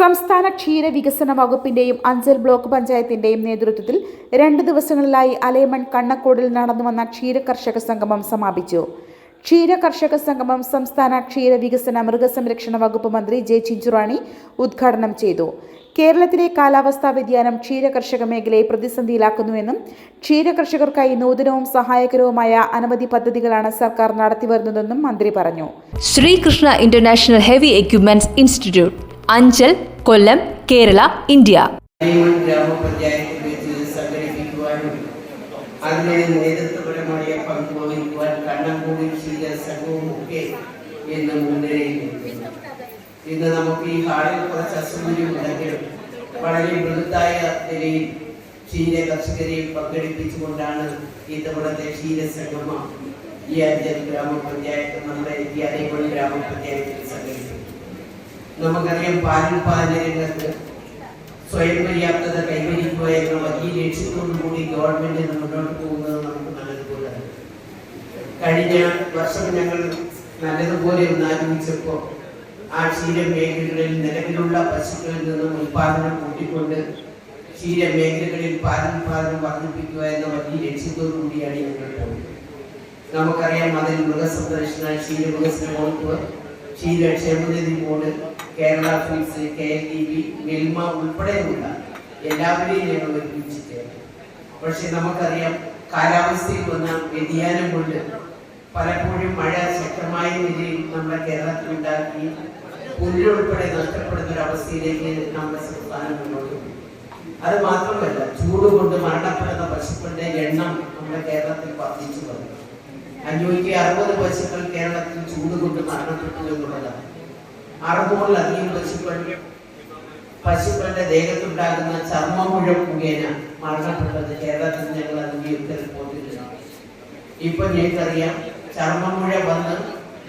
സംസ്ഥാന ക്ഷീര വികസന വകുപ്പിന്റെയും അഞ്ചൽ ബ്ലോക്ക് പഞ്ചായത്തിന്റെയും നേതൃത്വത്തിൽ രണ്ട് ദിവസങ്ങളിലായി അലേമൺ കണ്ണക്കോടിൽ നടന്നുവന്ന ക്ഷീര കർഷക സംഗമം സമാപിച്ചു. ക്ഷീര കർഷക സംഗമം സംസ്ഥാന ക്ഷീര വികസന മൃഗസംരക്ഷണ വകുപ്പ് മന്ത്രി ജെ ചിഞ്ചുറാണി ഉദ്ഘാടനം ചെയ്തു. കേരളത്തിലെ കാലാവസ്ഥാ വ്യതിയാനം ക്ഷീര കർഷക മേഖലയെ പ്രതിസന്ധിയിലാക്കുന്നുവെന്നും ക്ഷീര കർഷകർക്കായി നൂതനവും സഹായകരവുമായ അനവധി പദ്ധതികളാണ് സർക്കാർ നടത്തിവരുന്നതെന്നും മന്ത്രി പറഞ്ഞു. Sreekrishna international heavy equipments institute Anchal Kollam Kerala India. നേതൃത്വപരമായ ഇന്ന് നമുക്ക് ഈ ഹാളിൽ കുറച്ച് അസൗകര്യമുണ്ടെങ്കിലും വളരെ മൃദുതായ നിലയിൽ ക്ഷീര കർഷകരെ പങ്കെടുപ്പിച്ചുകൊണ്ടാണ് ഇത്തവണത്തെ ഈ അഞ്ചൽ ഗ്രാമപഞ്ചായത്ത് നമ്മുടെ ഈ അരിമൺ ഗ്രാമപഞ്ചായത്തിൽ സംഘടിപ്പിക്കും നമുക്കറിയാം പാലുൽപാദന രംഗത്ത് സ്വയം പര്യാപ്തത കൈവരിക്കുക എന്ന വലിയ ലക്ഷ്യത്തോടു കൂടി ഗവൺമെന്റ് മുന്നോട്ട് പോകുന്നത് നമുക്ക് നല്ലതുപോലെ കഴിഞ്ഞ വർഷം ഞങ്ങൾ നല്ലതുപോലെ ഒന്ന് ആരംഭിച്ചപ്പോൾ ആ ക്ഷീര മേഖലകളിൽ നിലവിലുള്ള പശുക്കളിൽ നിന്നും ഉൽപാദനം കൂട്ടിക്കൊണ്ട് ക്ഷീര മേഖലകളിൽ പാലുൽപാദനം വർദ്ധിപ്പിക്കുക എന്ന വലിയ ലക്ഷ്യത്തോടു കൂടിയാണ് ഞങ്ങൾ പോകുന്നത്. നമുക്കറിയാം അതിൽ മൃഗസംരക്ഷണ ക്ഷീര വികസന വകുപ്പ് ക്ഷീര ക്ഷേമനിധി board Kerala films K L T V Milma ഉൾപ്പെടെയുള്ള എല്ലാവരെയും ഞങ്ങൾ ഒരുമിച്ചിട്ടുണ്ട് പക്ഷെ നമുക്കറിയാം കാലാവസ്ഥയിൽ വന്ന വ്യതിയാനം കൊണ്ട് പലപ്പോഴും മഴ ശക്തമായ നിലയിൽ നമ്മുടെ കേരളത്തിൽ ഉണ്ടാക്കി പുല്ലുൾപ്പെടെ നഷ്ടപ്പെടുന്ന ഒരു അവസ്ഥയിലേക്ക് നമ്മുടെ സംസ്ഥാനം മുന്നോട്ട് പോയി. അത് മാത്രമല്ല ചൂട് കൊണ്ട് മരണപ്പെടുന്ന പശുക്കളുടെ എണ്ണം നമ്മുടെ കേരളത്തിൽ വർദ്ധിച്ചു വന്നു. അഞ്ഞൂറ്റി അറുപത് പശുക്കൾ കേരളത്തിൽ ചൂട് കൊണ്ട് മരണപ്പെട്ടു എന്നുള്ളതാണ്. അറുന്നൂറിലധികം പശുക്കൾ പശുക്കളുടെ ദേഹത്തുണ്ടാകുന്ന ചർമ്മമുഴ മുഖേന മരണപ്പെട്ടത് കേരളത്തിൽ ഞങ്ങൾ അതിന്റെ യുദ്ധത്തിൽ പോയിട്ടുണ്ട്. ഇപ്പൊ ഞങ്ങൾക്കറിയാം ചർമ്മം മുഴ വന്ന്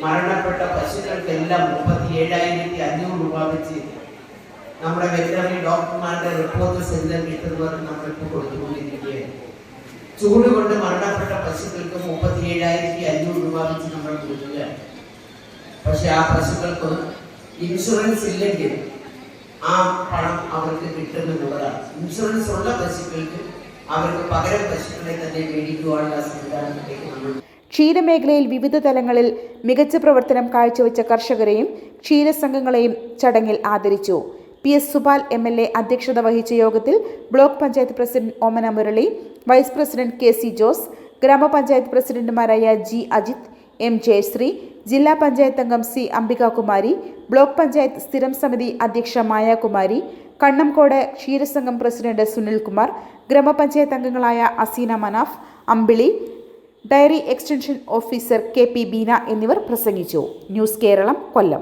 മരണപ്പെട്ട പശുക്കൾക്കെല്ലാം മുപ്പത്തി ഏഴായിരത്തി അഞ്ഞൂറ് രൂപ വെച്ച് നമ്മുടെ വെറ്ററിനറി ഡോക്ടർമാരുടെ റിപ്പോർട്ട് സെന്റർ കിട്ടുന്നവർ നമ്മളിപ്പോൾ കൊടുത്തുകൊണ്ടിരിക്കുകയാണ്. ചൂട് കൊണ്ട് മരണപ്പെട്ട പശുക്കൾക്ക് മുപ്പത്തി ഏഴായിരത്തി അഞ്ഞൂറ് രൂപ വെച്ച് നമ്മൾ കൊടുക്കുകയാണ്. പക്ഷെ ആ പശുക്കൾക്ക് ഇൻഷുറൻസ് ഇല്ലെങ്കിൽ ആ പണം അവർക്ക് കിട്ടുമെന്നുള്ളതാണ് ഇൻഷുറൻസ് ഉള്ള പശുക്കൾക്ക് അവർക്ക് പകരം പശുക്കളെ തന്നെ മേടിക്കുവാനുള്ള സംവിധാനത്തിലേക്ക് നമ്മൾ ക്ഷീരമേഖലയിൽ വിവിധ തലങ്ങളിൽ മികച്ച പ്രവർത്തനം കാഴ്ചവെച്ച കർഷകരെയും ക്ഷീരസംഘങ്ങളെയും ചടങ്ങിൽ ആദരിച്ചു. P S Subal M L A അധ്യക്ഷത വഹിച്ച യോഗത്തിൽ block panchayat president Omana Murali vice president K C Jose grama panchayat പ്രസിഡന്റുമാരായ ജി അജിത് എം ജയശ്രീ ജില്ലാ പഞ്ചായത്ത് അംഗം സി അംബികാകുമാരി ബ്ലോക്ക് പഞ്ചായത്ത് സ്ഥിരം സമിതി അധ്യക്ഷ മായാകുമാരി കണ്ണംകോട് ക്ഷീരസംഘം പ്രസിഡന്റ് സുനിൽകുമാർ ഗ്രാമപഞ്ചായത്ത് അംഗങ്ങളായ Aseena Manaf Ambili dairy extension officer K P Beena എന്നിവർ പ്രസംഗിച്ചു. News Keralam Kollam.